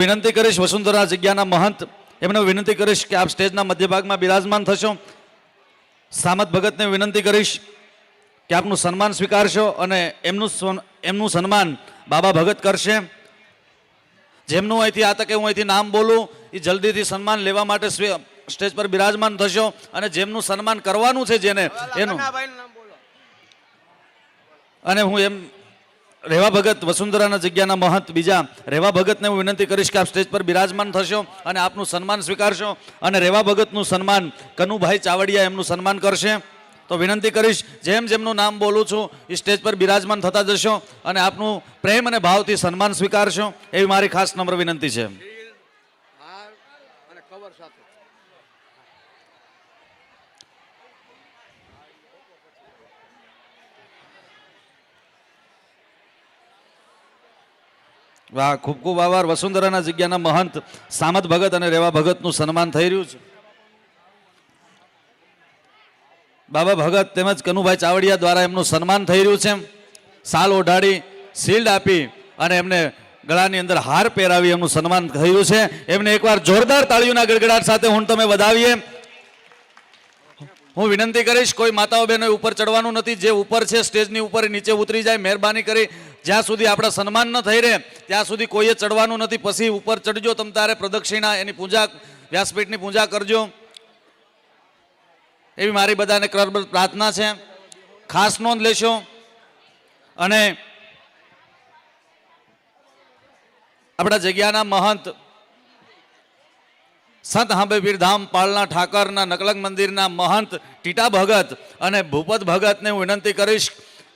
વિનંતી કરીશ વસુંધરા જગ્યાના મહંત એમને વિનંતી કરીશ કે આપ સ્ટેજના મધ્યભાગમાં બિરાજમાન થશો સામત ભગતને વિનંતી કરીશ કે આપનું સન્માન સ્વીકારશો અને એમનું એમનું સન્માન બાબા ભગત કરશે જેમનું અહીંથી આ તકે હું અહીંથી નામ બોલું એ જલ્દીથી સન્માન લેવા માટે સ્ટેજ પર બિરાજમાન થશો અને જેમનું સન્માન કરવાનું છે જેને એનું અને હું એમ રેવા ભગત વસુંધરાના જગ્યાના મહંત બીજા રેવા ભગતને હું વિનંતી કરીશ કે આપ સ્ટેજ પર બિરાજમાન થશો અને આપનું સન્માન સ્વીકારશો અને રેવા ભગતનું સન્માન કનુભાઈ ચાવડિયા એમનું સન્માન કરશે. તો વિનંતી કરીશ, જેમ જેમનું નામ બોલું છું, એ સ્ટેજ પર બિરાજમાન થતા જશો અને આપનું પ્રેમ અને ભાવથી સન્માન સ્વીકારશો, એવી મારી ખાસ નમ્ર વિનંતી છે હાર અને કવર સાથે વાહ, ખૂબ ખૂબ આભાર. વસુંધરાના જગ્યાના મહંત સામત ભગત અને રેવા ભગતનું સન્માન થઈ રહ્યું છે. બાબા ભગત તેમજ કનુભાઈ ચાવડિયા દ્વારા એમનું સન્માન થઈ રહ્યું છે. સાલ ઓઢાડી, શિલ્ડ આપી અને એમને ગળાની અંદર હાર પહેરાવી એમનું સન્માન થયું છે. એમને એકવાર જોરદાર તાળીઓના ગડગડાટ સાથે હું તમે વધાવીએ. હું વિનંતી કરીશ, કોઈ માતાઓ બહેનો ઉપર ચડવાનું નથી, જે ઉપર છે, સ્ટેજની ઉપર નીચે ઉતરી જાય, મહેરબાની કરી, જ્યાં સુધી આપણા સન્માન ન થઈ રહે, ત્યાં સુધી કોઈએ ચડવાનું નથી, પછી ઉપર ચડજો, તમ તારે પ્રદક્ષિણા, એની પૂજા, વ્યાસપીઠની પૂજા કરજો. એવી મારી બધાને કરબદ્ધ પ્રાર્થના છે. ખાસ નોંધ લેશો. અને આપણા જગ્યાના મહંત સંત હાંબેવીર ધામ પાળના ઠાકરના નકલંગ મંદિરના મહંત ટીટા ભગત અને ભૂપત ભગતને હું વિનંતી કરીશ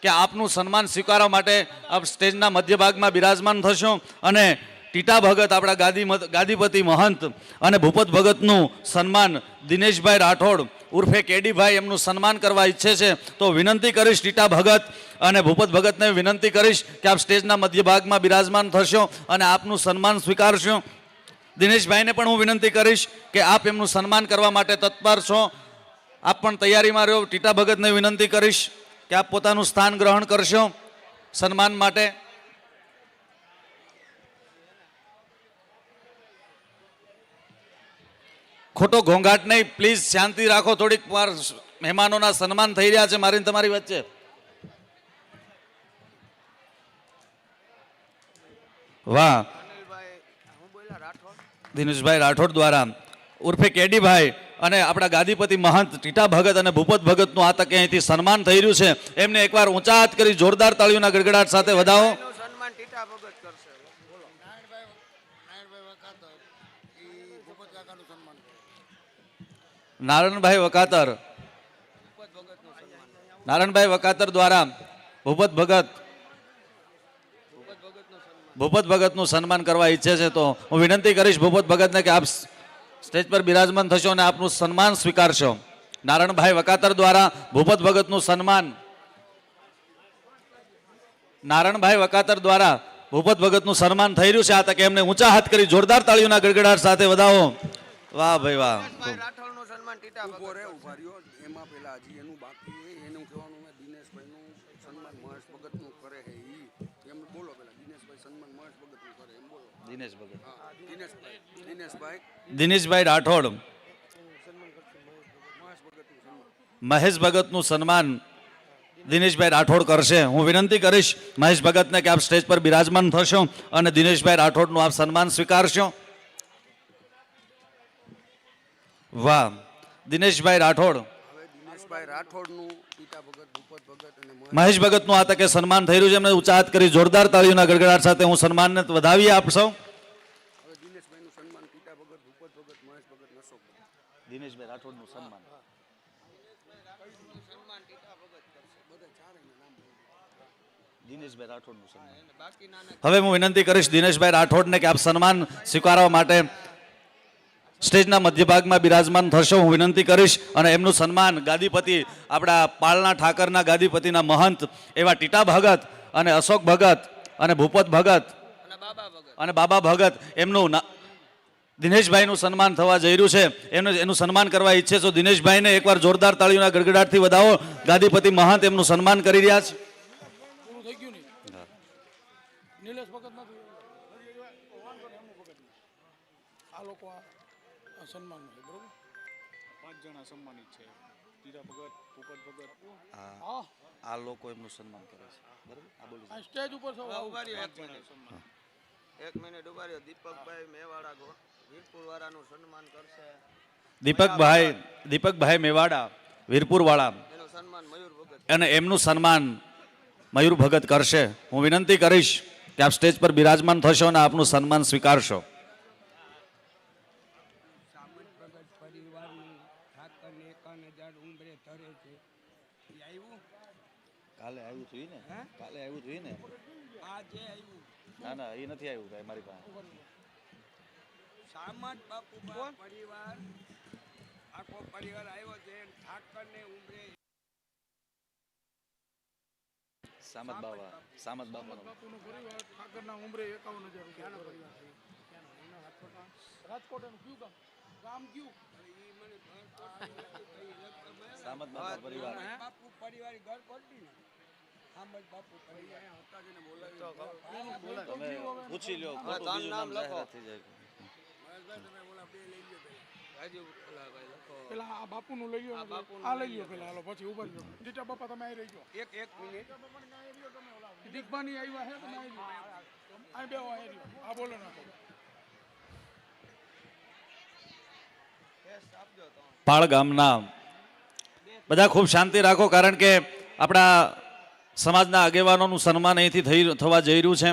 કે આપનું સન્માન સ્વીકારવા માટે આપ સ્ટેજના મધ્ય ભાગમાં બિરાજમાન થશો અને ટીટા ભગત આપણા ગાદી ગાદીપતિ મહંત અને ભૂપત ભગતનું સન્માન દિનેશભાઈ રાઠોડ ઉર્ફે કેડીભાઈ એમનું સન્માન કરવા ઈચ્છે છે. તો વિનંતી કરીશ ટીટા ભગત અને ભૂપત ભગતને વિનંતી કરીશ કે આપ સ્ટેજના મધ્ય ભાગમાં બિરાજમાન થશો અને આપનું સન્માન સ્વીકારશો. દિનેશભાઈને પણ હું વિનંતી કરીશ કે આપ એમનું સન્માન કરવા માટે તત્પર છો. આપ પણ તૈયારીમાં રહ્યો. ટીટા ભગતને વિનંતી કરીશ કે આપ પોતાનું સ્થાન ગ્રહણ કરશો સન્માન માટે. ખોટો ઘોંઘાટ નહીં. પ્લીઝ શાંતિ રાખો. થોડીક વાર મહેમાનોના સન્માન થઈ રહ્યા છે. મારી તમારી વચ્ચે. વાહ અનિલભાઈ હું બોલ્યા રાઠોડ દિનેશભાઈ રાઠોડ દ્વારા ઉર્ફે કેડીભાઈ અને આપણા ગાદીપતિ મહંત, ટીટા ભગત અને ભૂપત ભગતનું આ તકે અહીંથી સન્માન થઈ રહ્યું છે. એમને એકવાર ઊંચા હાથ કરી જોરદાર તાળીઓના ગડગડાટ સાથે વધાવો. નારણભાઈ વકાતર નારાયણભાઈ વકાતર દ્વારા ભૂપત ભગત ભૂપત ભગતનું સન્માન કરવા ઈચ્છે છે તો હું વિનંતી કરીશ ભૂપત ભગતને કે આપ સ્ટેજ પર બિરાજમાન થશો અને આપનું સન્માન સ્વીકારશો. નારાયણભાઈ વકાતર દ્વારા ભૂપત ભગતનું સન્માન. નારાયણભાઈ વકાતર દ્વારા ભૂપત ભગતનું સન્માન થઈ રહ્યું છે આ તકે એમને ઊંચા હાથ કરી જોરદાર તાળીઓના ગડગડાટ સાથે વધાવો. વાહ ભાઈ વાહ. રાઠોડનું સન્માન ટીટા ઊભો ભગત રે ઊભા રહ્યો. એમાં પેલા હજી એનું બાકી એનું કહેવાનું મેં દિનેશભાઈનું સન્માન મહેશ ભગતનું કરે છે ઈ એમ બોલો પેલા દિનેશભાઈ સન્માન મહેશ ભગતનું કરે એમ બોલો. દિનેશ ભગત. હા દિનેશભાઈ. દિનેશભાઈ. દિનેશભાઈ રાઠોડ. મહેશ ભગતનું સન્માન. મહેશ ભગતનું સન્માન દિનેશભાઈ રાઠોડ કરશે. હું વિનંતી કરીશ મહેશ ભગતને કે આપ સ્ટેજ પર બિરાજમાન થશો અને દિનેશભાઈ રાઠોડનું આપ સન્માન સ્વીકારશો. વાહ. દિનેશભાઈ રાઠોડ. રાઠોડનું પિતા ભગત ભૂપત ભગત અને મહેશ. મહેશ ભગતનું આ તકે સન્માન થઈ રહ્યું છે. એમને ઊંચા કરી જોરદાર તાળીઓના ગડગડાટ સાથે હું સન્માનને વધાવી આપ સૌ. હવે દિનેશભાઈનું સન્માન પિતા ભગત ભૂપત ભગત મહેશ ભગત નશોક દિનેશભાઈ રાઠોડનું સન્માન. સન્માન ટીટા ભગત કરશે બધા ચારેયના નામ બોલો. દિનેશભાઈ રાઠોડનું સન્માન. હવે હું વિનંતી કરીશ દિનેશભાઈ રાઠોડને કે આપ સન્માન સ્વીકારવા માટે સ્ટેજના મધ્ય ભાગમાં બિરાજમાન થશો હું વિનંતી કરીશ અને એમનું સન્માન ગાદીપતિ, આપણા પાલના ઠાકરના ગાદીપતિના મહંત, એવા ટીટા ભગત અને અશોક ભગત અને ભૂપત ભગત અને બાબા ભગત, એમનું દિનેશભાઈનું સન્માન થવા જઈ રહ્યું છે. એનું એનું સન્માન કરવા ઈચ્છે છો. દિનેશભાઈને એકવાર જોરદાર તાળીઓના ગડગડાટથી વધાવો, ગાદીપતિ મહંત એમનું સન્માન કરી રહ્યા છે. આ લોકો એમનું સન્માન કરે છે. બરાબર? આ બોલી સ્ટેજ ઉપર સૌ આવો. ઊભા રહ્યો એક મિનિટ. ઊભા રહ્યો દીપકભાઈ મેવાડા ગો. વીરપુર વાળાનું સન્માન કરશે. દીપકભાઈ દીપકભાઈ મેવાડા મયુર ભગત અને એમનું સન્માન મયુર ભગત કરશે. હું વિનંતી કરીશ કે આપ સ્ટેજ પર બિરાજમાન થશો અને આપનું સન્માન સ્વીકારશો સામંત ભગત પરિવારનું ઠાકરને એકાવન હજાર ઉંમરે ધરે છે એ આવ્યું કાલે આવ્યું હતું ને આવ્યું હતું ને? ના ના એ નથી આવ્યું ભાઈ મારી પાસે. સામંત બાપુ પરિવાર આખો પરિવાર આવ્યો છે ઠાકરને ઉમરે. સામત બાબા સામત બાપુનો પરિવાર ઠાકરના ઉમરે એકાવન હજાર રૂપિયા ભરે. રાજકોટ એનું કયું ગામ? ગામ કયું? સામત બાપા પરિવાર. બાપુ પરિવાર ઘર પડી પૂછી લો નામ લખો. થઈ જાય પેલા આ લો આ લઈ લો બાપા હે તમે આ ના ગામના બધા ખૂબ શાંતિ રાખો, કારણ કે આપણા સમાજના આગેવાનોનું સન્માન અહીંથી થઈ થવા જઈ રહ્યું છે.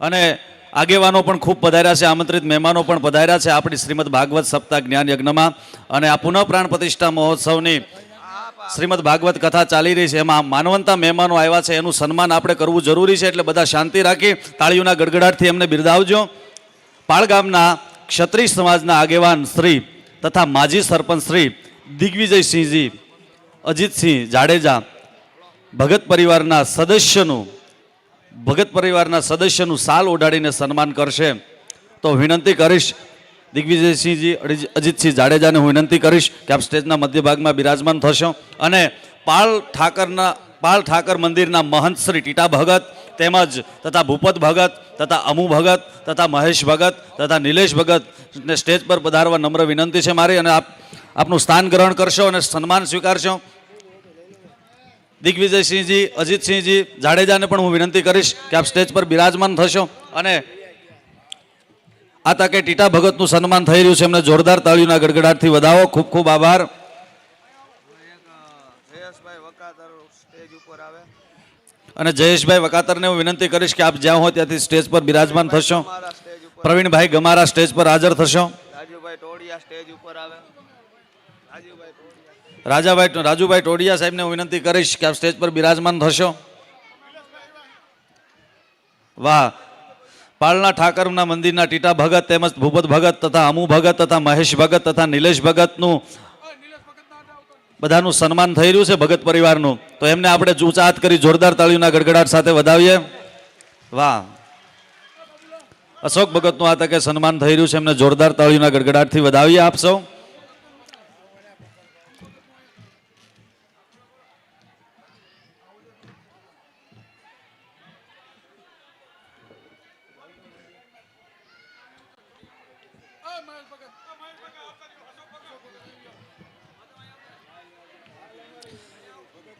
અને આગેવાનો પણ ખૂબ પધાર્યા છે, આમંત્રિત મહેમાનો પણ પધાર્યા છે આપણી શ્રીમદ ભાગવત સપ્તાહ જ્ઞાન યજ્ઞમાં. અને આ પુનઃપ્રાણ પ્રતિષ્ઠા મહોત્સવની શ્રીમદ ભાગવત કથા ચાલી રહી છે. એમાં માનવંતા મહેમાનો આવ્યા છે. એનું સન્માન આપણે કરવું જરૂરી છે એટલે બધા શાંતિ રાખી તાળીઓના ગડગડાટથી એમને બિરદાવજો. પાળ ગામના ક્ષત્રિય સમાજના આગેવાન શ્રી તથા માજી સરપંચ શ્રી દિગ્વિજયસિંહજી, અજીતસિંહ જાડેજા ભગત પરિવારના સદસ્યનું, ભગત પરિવારના સદસ્યનું સાલ ઓઢાડીને સન્માન કરશે. તો વિનંતી કરીશ, દિગ્વિજયસિંહજી અજીતસિંહ જાડેજાને હું વિનંતી કરીશ કે આપ સ્ટેજના મધ્ય ભાગમાં બિરાજમાન થશો. અને પાળ ઠાકરના પાળ ઠાકર મંદિરના મહંત શ્રી ટીટા ભગત, તેમજ તથા ભૂપત ભગત, તથા અમુ ભગત, તથા મહેશ ભગત, તથા નિલેશ ભગત ને સ્ટેજ પર પધારવા નમ્ર વિનંતી છે મારી. અને આપ, આપનું સ્થાન ગ્રહણ કરશો અને સન્માન સ્વીકારશો. દિગ્વિજયસિંહજી અજીતસિંહજી જાડેજાને પણ હું વિનંતી કરીશ કે આપ સ્ટેજ પર બિરાજમાન થશો અને આ તકે ટીટા ભગતનું સન્માન થઈ રહ્યું છે. એમને જોરદાર તાળીઓના ગડગડાટથી વધાવો. ખૂબ ખૂબ આભાર. અને જયેશભાઈ વકાતરને હું વિનંતી કરીશ કે આપ જ્યાં હો ત્યાંથી સ્ટેજ પર બિરાજમાન થશો. પ્રવીણભાઈ ગમારા સ્ટેજ પર હાજર થશો. રાજુભાઈ ટોડિયા સ્ટેજ ઉપર આવે. રાજુભાઈ રાજાભાઈ ટોડિયા સાહેબને હું વિનંતી કરીશ કે આપ સ્ટેજ પર બિરાજમાન થશો. વાહ. પાળના ઠાકરના મંદિરના ટીટા ભગત તેમજ ભૂપત ભગત તથા અમુ ભગત તથા મહેશ ભગત તથા નિલેશ ભગતનું બધાનું સન્માન થઈ રહ્યું છે ભગત પરિવારનું. તો એમને આપણે ચૂચાત કરી જોરદાર તાળીઓના ગડગડાટ સાથે વધાવીએ. વાહ. અશોક ભગતનું આ તકે સન્માન થઈ રહ્યું છે એમને જોરદાર તાળીઓના ગડગડાટથી વધાવીએ આપ સૌ.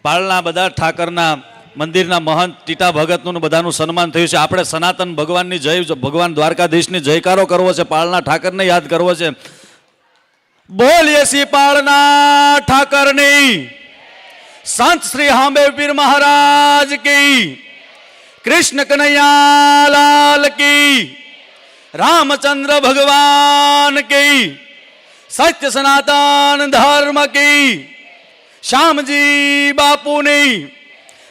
પાળના બધા ઠાકરના મંદિરના મહંત ટીટા ભગતનું બધાનું સન્માન થયું છે. આપણે સનાતન ભગવાનની જય, ભગવાન દ્વારકાધીશની જયકારો કરવો છે, પાળના ઠાકરને યાદ કરવો છે. બોલીએ સી પાળના ઠાકરની. સંત શ્રી હાંબેવીર મહારાજ કી. કૃષ્ણ કનૈયાલાલ કી. રામચંદ્ર ભગવાન કી. સત્ય સનાતન ધર્મ કી. શ્યામજી બાપુની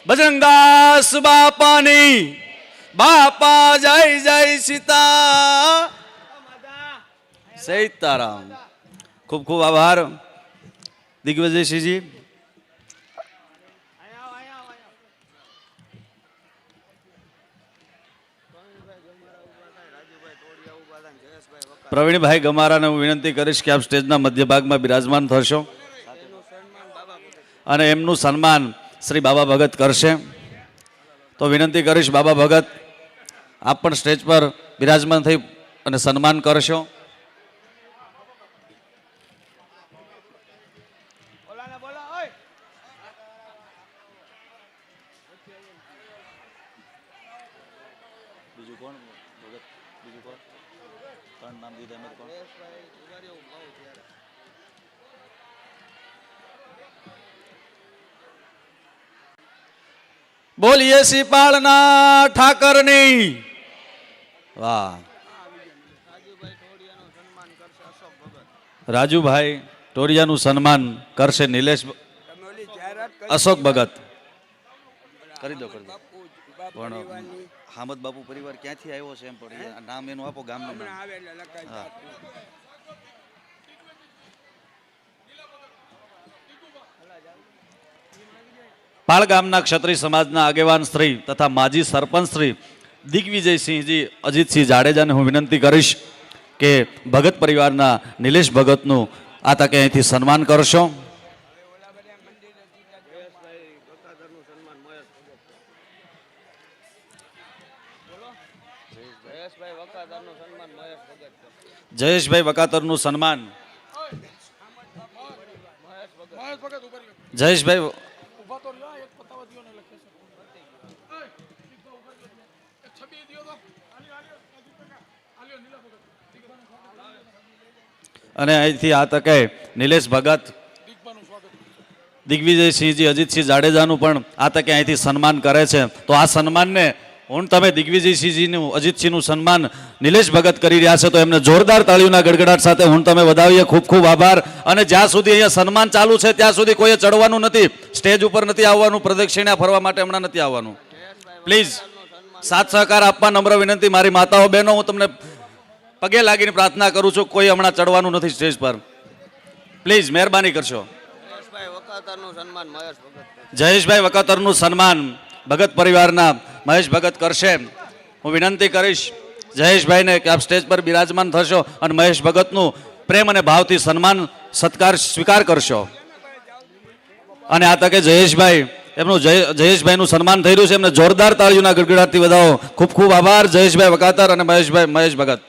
બજરંગદાસ બાપાની બાપા જય જય સીતા સીતારામ. ખૂબ ખૂબ આભાર, દિગ્વિજયસિંહજી. પ્રવીણભાઈ ગમારાને હું વિનંતી કરીશ કે આપ સ્ટેજના મધ્ય ભાગમાં બિરાજમાન થશો. અને એમનું સન્માન શ્રી બાબા ભગત કરશે. તો વિનંતી કરીશ બાબા ભગત, આપ પણ સ્ટેજ પર બિરાજમાન થઈ અને સન્માન કરશો. બીજું બોલીએ સિપાળના ઠાકરની. વાહ. રાજુભાઈ ટોરિયાનું સન્માન કરશે નિલેશ અશોક ભગત. કરી દો કરી દો. પણ, હામદ બાપુ પરિવાર ક્યાંથી આવ્યો છે એમ પણ નામ એનું આપો, ગામનું નામ. હા. પાળ ગામના ક્ષત્રિય સમાજના આગેવાન શ્રી તથા માજી સરપંચ શ્રી દિગ્વિજયસિંહજી, અજીતસિંહ જાડેજાને હું વિનંતી કરીશ કે ભગત પરિવારના નિલેશ ભગતનું આ તકે અહીંથી સન્માન કરશો. જયેશભાઈ વકાતરનું સન્માન. મહેશ ભગત બોલો જયેશભાઈ વકાદરનું સન્માન મહેશ ભગત કરશે. જયેશભાઈ વકાતરનું સન્માન મહેશ ભગત ઊભા રહ્યો જયેશભાઈ ઊભા તો રહ્યો એક પતાવા દ્યો ને લખે છે એય, દીકરા ઊભા રહ્યો. એક છબી દ્યો તો આલ્યો આલ્યો અજીત કાકા આલ્યો નીલા ભગત દીકરાનું સ્વાગત અને અહીંથી આ તકે નિલેશ ભગત, દિગ્વિજયસિંહજી, અજીતસિંહ જાડેજાનું પણ આ તકે અહીંથી સન્માન કરે છે. તો આ સન્માનને હું, તમે દિગ્વિજયસિંહજીનું, અજીતસિંહનું સન્માન નિલેશ ભગત કરી રહ્યા છે, તો એમને જોરદાર તાળીઓના ગડગડાટ સાથે હું તમે વધાવીએ. ખૂબ ખૂબ આભાર. અને જ્યાં સુધી અહીંયા સન્માન ચાલુ છે, ત્યાં સુધી કોઈએ ચડવાનું નથી. સ્ટેજ ઉપર નથી આવવાનું પ્રદક્ષિણા ફરવા માટે હમણાં નથી આવવાનું. પ્લીઝ, સાથ સહકાર આપવા નમ્ર વિનંતી. મારી માતાઓ, બહેનો, હું તમને પગે લાગીને પ્રાર્થના કરું છું કોઈ હમણાં ચડવાનું નથી સ્ટેજ પર. પ્લીઝ મહેરબાની કરશો. જયેશભાઈ વકાદરનું સન્માન ભગત વકાતરનું સન્માન ભગત પરિવારના મહેશ ભગત કરશે. હું વિનંતી કરીશ જયેશભાઈને કે આપ સ્ટેજ પર બિરાજમાન થશો અને મહેશ ભગતનું પ્રેમ અને ભાવથી સન્માન સત્કાર સ્વીકાર કરશો. અને આ તકે જયેશભાઈ એમનું જય- જયેશભાઈનું સન્માન થઈ રહ્યું છે. એમને જોરદાર તાળીઓના ગડગડાટથી વધાવો ખૂબ ખૂબ આભાર. જયેશભાઈ વકાતર અને મહેશભાઈ મહેશ ભગત.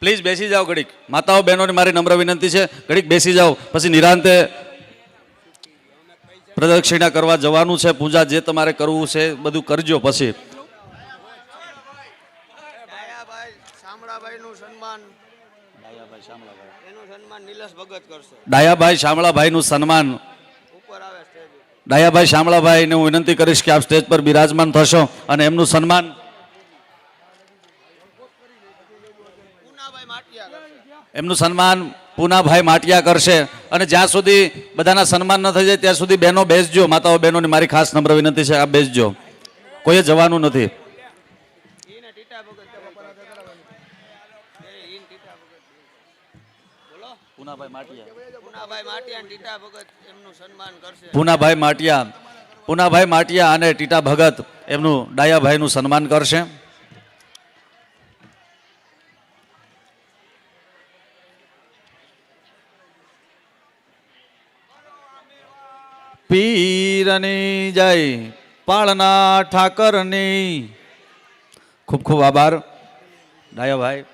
પ્લીઝ બેસી જાઓ ઘડીક. માતાઓ બહેનોને મારી નમ્ર વિનંતી છે. ઘડીક બેસી જાઓ. પછી નિરાંતે પ્રદક્ષિણા કરવા જવાનું છે. પૂજા જે તમારે કરવું છે બધું કરજો પછી. ડાયાભાઈ શામળાભાઈનું સન્માન. સન્માન નિલેશ ભગત કરશે. ડાયાભાઈ. ડાયાભાઈ શામળાભાઈને હું વિનંતી કરીશ કે આપ સ્ટેજ પર બિરાજમાન થશો અને એમનું સન્માન પૂનાભાઈ માટિયા કરશે એમનું સન્માન પૂનાભાઈ માટિયા કરશે. અને જ્યાં સુધી બધાના સન્માન ન થઈ જાય ત્યાં સુધી બહેનો બેસજો. માતાઓ બહેનોની મારી ખાસ નમ્ર વિનંતી છે આ બેસજો. કોઈએ જવાનું નથી. પૂનાભાઈ માટિયા. પૂનાભાઈ માટિયા અને ટીટા ભગત એમનું ડાયાભાઈનું સન્માન કરશે. પીરની જય પાળના ઠાકરની. ખૂબ ખૂબ આભાર. ડાયો ભાઈ.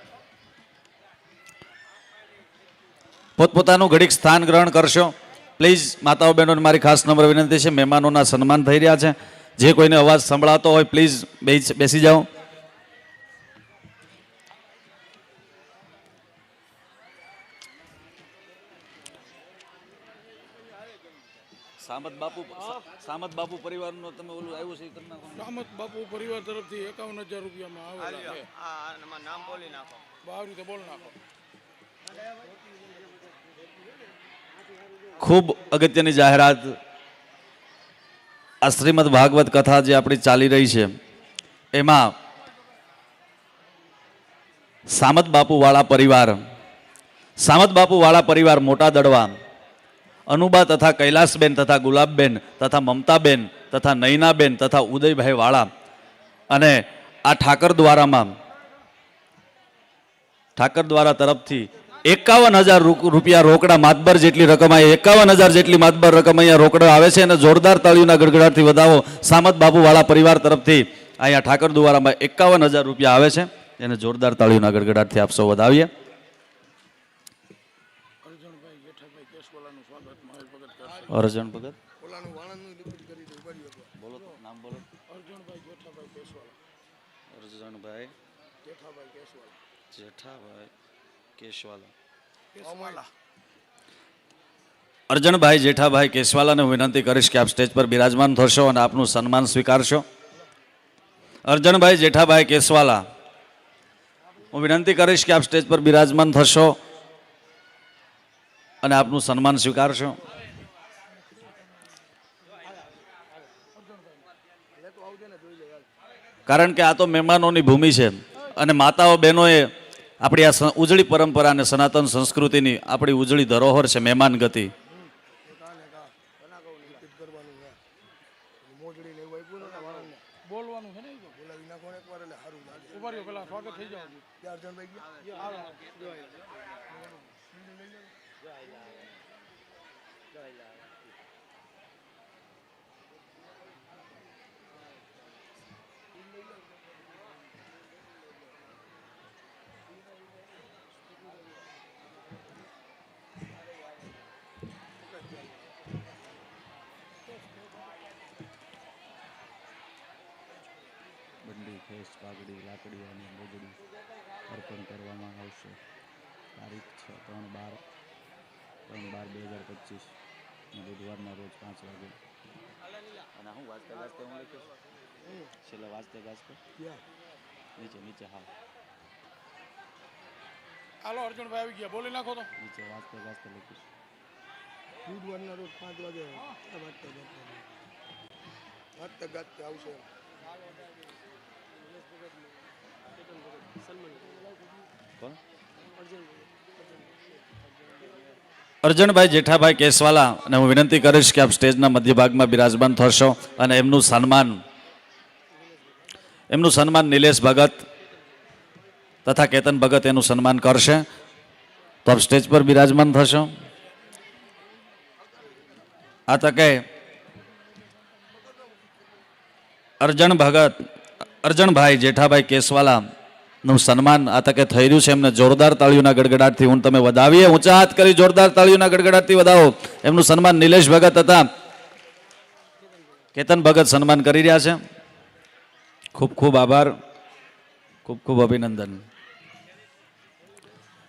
પોતપોતાનું ઘડીક સ્થાન ગ્રહણ કરશો. પ્લીઝ, માતાઓ બહેનોને મારી ખાસ નંબર વિનંતી છે. મહેમાનોના સન્માન થઈ રહ્યા છે. જે કોઈને અવાજ સંભળાતો હોય, પ્લીઝ બેસ- જાઓ. સામત બાપુ સામત બાપુ પરિવારનો તમે ઓલું આવ્યું છે રામત બાપુ પરિવાર તરફથી એકાવન હજાર રૂપિયામાં આવેલા છે. નામ બોલી નાખો. બહાર રીતે બોલ નાખો. ખૂબ અગત્યની જાહેરાત આ શ્રીમદ ભાગવત કથા જે આપણી ચાલી રહી છે એમાં સામત બાપુવાળા પરિવાર સામત બાપુવાળા પરિવાર મોટા દડવા અનુબા તથા કૈલાસબેન તથા ગુલાબબેન તથા મમતાબેન તથા નૈનાબેન તથા ઉદયભાઈ વાળા અને આ ઠાકર દ્વારામાં ઠાકર દ્વારા તરફથી એકાવન હજાર રૂપિયા રોકડા માતબર જેટલી રકમ અહીંયા એકાવન હજાર જેટલી માતબર રકમ અહીંયા રોકડા આવે છે અને જોરદાર તાળીઓના ગડગડાટથી વધાવો સામત બાબુવાળા પરિવાર તરફથી અહીંયા ઠાકર દ્વારામાં એકાવન હજાર રૂપિયા આવે છે. એને જોરદાર તાળીઓના ગડગડાટથી આપ સૌ વધાવીએ અર્જુનભાઈ જેઠાભાઈ કેશવાલાનું સ્વાગત મહેશ ભગત કરશે અર્જણ ભગત. ઓલાનું વાળંદનું લિપિટ કરી દે ઊભા બોલો નામ બોલો. અર્જુનભાઈ જેઠાભાઈ કેશવાલા અર્જણભાઈ જેઠાભાઈ કેશવાલ જેઠાભાઈ કેશવાલા કેશવાલા અર્જણભાઈ જેઠાભાઈ કેશવાલાને હું વિનંતી કરીશ કે આપ સ્ટેજ પર બિરાજમાન થશો અને આપનું સન્માન સ્વીકારશો. અર્જણભાઈ જેઠાભાઈ કેશવાલા હું વિનંતી કરીશ કે આપ સ્ટેજ પર બિરાજમાન થશો અને આપનું સન્માન સ્વીકારશો. કારણ કે આ તો મહેમાનોની ભૂમિ છે. અને માતાઓ બહેનોએ આપણી આ સ- ઉજળી પરંપરા અને સનાતન સંસ્કૃતિની આપણી ઉજળી ધરોહર છે મહેમાન ગતિ. કાને કા કના કહું રિપીટ કરવાનું છે મોજડી ને એવું આપ્યું ને વાળાને બોલવાનું છે ને એ તો બોલાવી નાખો ને એકવાર એટલે સારું લાગે ઊભા રહ્યો પેલા સ્વાગત થઈ જાવ ત્યાં અર્જનભાઈ ગયા બંડી ખેસ લાકડી અને મોજડી અર્પણ કરવામાં આવશે. તારીખ છે ત્રણ બાર ત્રણ બાર બે હજાર પચીસ. બુધવારના રોજ પાંચ વાગે. અને હું વાંચતે વાંચતે હું લખ્યો છેલ્લે વાંચતે વાંચતે નીચે નીચે હા. હાલો અર્જુનભાઈ આવી ગયા. બોલી નાખો તો. નીચે વાંચતે વાંચતે લખીશ. બુધવારના રોજ પાંચ વાગે વાગતા વાંચતે ગાજતે આવશે. અર્જણભાઈ જેઠાભાઈ કેસવાલા અને હું વિનંતી કરીશ કે આપ સ્ટેજના મધ્ય ભાગમાં બિરાજમાન થશો અને એમનું સન્માન એમનું સન્માન નિલેશ ભગત તથા કેતન ભગત એનું સન્માન કરશે. તો આપ સ્ટેજ પર બિરાજમાન થશો. આ તકે અર્જણ ભગત અર્જણભાઈ જેઠાભાઈ કેસવાલા નું સન્માન આ તકે થઈ રહ્યું છે. એમને જોરદાર તાળીઓના ગડગડાટથી હું તમે વધાવીએ. ઊંચા હાથ કરી જોરદાર તાળીઓના ગડગડાટથી વધાવો. એમનું સન્માન નિલેશ ભગત હતા. કેતન ભગત સન્માન કરી રહ્યા છે. ખૂબ ખૂબ આભાર. ખૂબ ખૂબ અભિનંદન.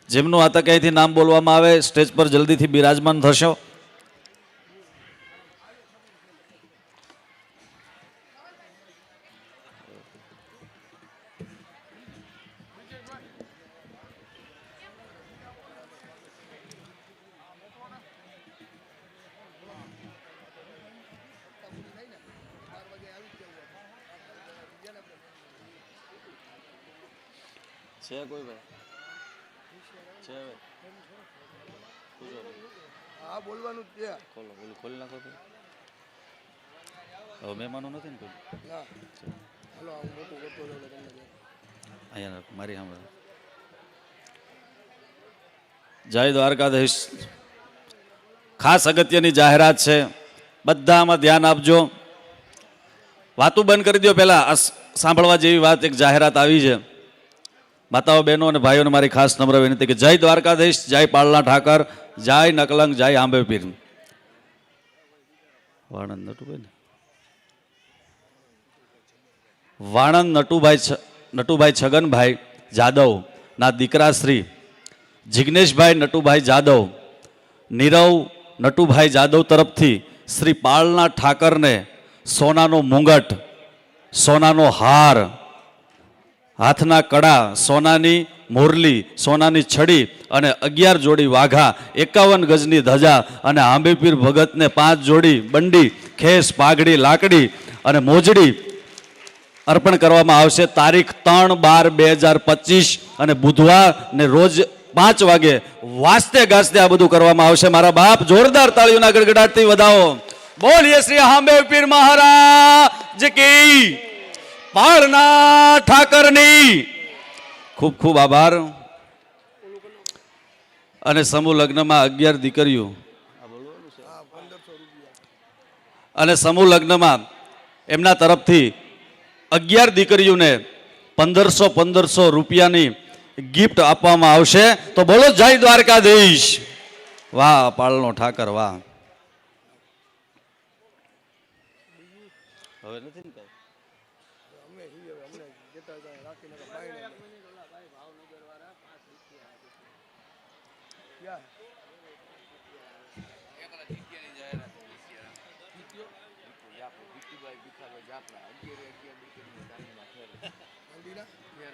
જેમનું આ તકે અહીંથી નામ બોલવામાં આવે, સ્ટેજ પર જલ્દીથી બિરાજમાન થશો છે કોઈ ભાઈ છે હા બોલવાનું છે. ખોલો બોલું ખોલી નાખો તો હવે મહેમાનો નથી ને કોઈ? ના. હાલો હું મોટું કરતો જાઉં તમને અહીંયા મારી સામે જય દ્વારકાધીશ. ખાસ અગત્યની જાહેરાત છે. બધા આમાં ધ્યાન આપજો. વાતું બંધ કરી દો પહેલાં. સાંભળવા જેવી વાત એક જાહેરાત આવી છે. માતાઓ, બહેનો અને ભાઈઓને મારી ખાસ નમ્ર વિનંતી કે જય દ્વારકાધીશ, જય પાળના ઠાકર, જય નકલંગ, જય આંબે પીર વાણંદ નટુભાઈ વાણંદ નટુભાઈ નટુભાઈ છગનભાઈ જાદવ, ના દીકરા શ્રી જિગ્નેશભાઈ નટુભાઈ જાદવ, નીરવ નટુભાઈ જાદવ તરફથી શ્રી પાળના ઠાકરને સોનાનો મુંગટ, સોનાનો હાર હાથના કડા, સોનાની મોરલી, સોનાની છડી અને અગિયાર જોડી વાઘા, એકાવન ગજની ધજા અને આંબેપીર ભગતને પાંચ જોડી બંડી, ખેસ, પાઘડી, લાકડી અને મોજડી અર્પણ કરવામાં આવશે. તારીખ ત્રણ બાર બે હજાર પચીસ અને બુધવાર ને રોજ પાંચ વાગે વાસ્તે ગાસ્તે આ બધું કરવામાં આવશે. મારા બાપ જોરદાર તાળીઓના ગડગડાટથી વધાવો. બોલીએ શ્રી હાંબે પીર મહારાજ કી. પાળના ઠાકરની. ખૂબ ખૂબ આભાર. અને સમૂહ લગ્નમાં અગિયાર દીકરીઓ. અને સમૂહ લગ્નમાં એમના તરફથી અગિયાર દીકરીઓને પંદરસો પંદરસો રૂપિયાની ગિફ્ટ આપવામાં આવશે. તો બોલો જય દ્વારકાધીશ. વાહ, પાળનો ઠાકર, વાહ હવે નથી ને કાંઈ? અમે છીએ હવે અમને કહેતા હતા રાખીને ક્યાં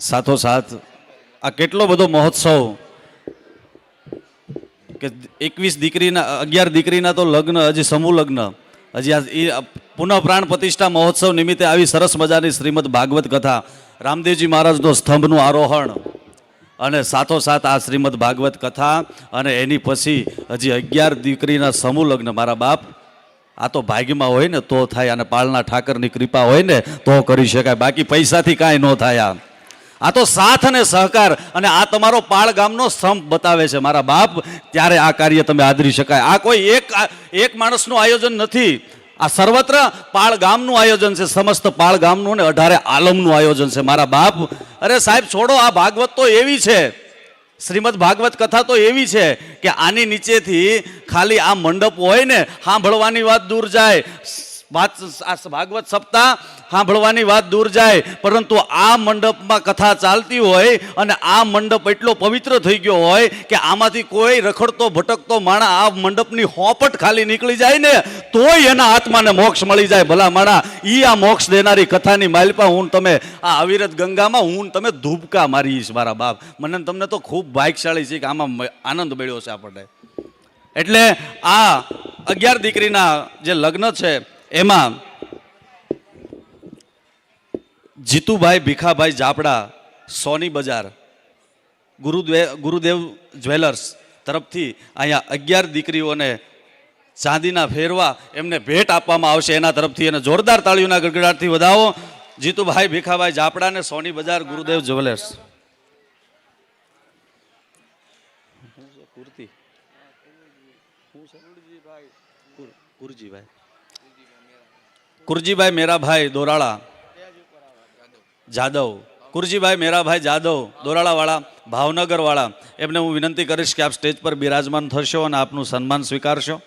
સાથોસાથ આ કેટલો બધો મહોત્સવ કે એકવીસ દીકરીના, અગિયાર દીકરીના તો લગ્ન, હજી સમૂહ લગ્ન. હજી આ પુનઃ પ્રાણ પ્રતિષ્ઠા મહોત્સવ નિમિત્તે આવી સરસ મજાની શ્રીમદ ભાગવત કથા. રામદેવજી મહારાજનો સ્તંભનું આરોહણ. અને સાથોસાથ આ શ્રીમદ ભાગવત કથા અને એની પછી હજી અગિયાર દીકરીના સમૂહ લગ્ન. મારા બાપ, આ તો ભાગ્યમાં હોય ને, તો થાય. અને પાળના ઠાકરની કૃપા હોય ને, તો કરી શકાય. બાકી પૈસાથી કાંઈ ન થાય આ. આ તો સાથ અને સહકાર અને આ તમારો પાળ ગામનો સ્તંભ બતાવે છે. મારા બાપ, ત્યારે આ કાર્ય તમે આદરી શકાય. આ કોઈ એક એક માણસનું આયોજન નથી. આ સર્વત્ર પાળ ગામનું આયોજન છે. સમસ્ત પાળ ગામનું ને અઢારે આલમનું આયોજન છે. મારા બાપ, અરે સાહેબ, છોડો, આ ભાગવત તો એવી છે. શ્રીમદ ભાગવત કથા તો એવી છે કે આની નીચેથી ખાલી આ મંડપ હોય ને સાંભળવાની વાત દૂર જાય. વાત આ ભાગવત સપ્તાહ સાંભળવાની વાત દૂર જાય, પરંતુ આ મંડપમાં કથા ચાલતી હોય અને આ મંડપ એટલો પવિત્ર થઈ ગયો હોય કે આમાંથી કોઈ રખડતો, ભટકતો માણા આ મંડપની હોપટ ખાલી નીકળી જાય ને, તોય એના આત્માને મોક્ષ મળી જાય. ભલા માણા એ આ મોક્ષ દેનારી કથાની માલપા, હું તમે, આ અવિરત ગંગામાં હું તમે ધૂપકા મારીશ મારા બાપ. મને તમને તો ખૂબ ભાગ્યશાળી છે કે આમાં આનંદ મળ્યો છે આપણને. એટલે આ અગિયાર દીકરીના જે લગ્ન છે એમાં જીતુભાઈ ભીખાભાઈ જાપડા સોની બજાર ગુરુદેવ ગુરુદેવ જ્વેલર્સ તરફથી અહીંયા અગિયાર દીકરીઓને ચાંદીના ફેરવા એમને ભેટ આપવામાં આવશે એના તરફથી. એને જોરદાર તાળીઓના ગડગડાટથી વધાવો જીતુભાઈ ભીખાભાઈ જાપડા ને સોની બજાર ગુરુદેવ જ્વેલર્સ. કુર્તી? કુરજીભાઈ. કુરજીભાઈ મેરાભાઈ દોરાળા. જાદવ. કુરજીભાઈ મેરાભાઈ જાદવ, દોરાળાવાળા, ભાવનગરવાળા. એમને હું વિનંતી કરીશ કે આપ સ્ટેજ પર બિરાજમાન થશો અને આપનું સન્માન સ્વીકારશો.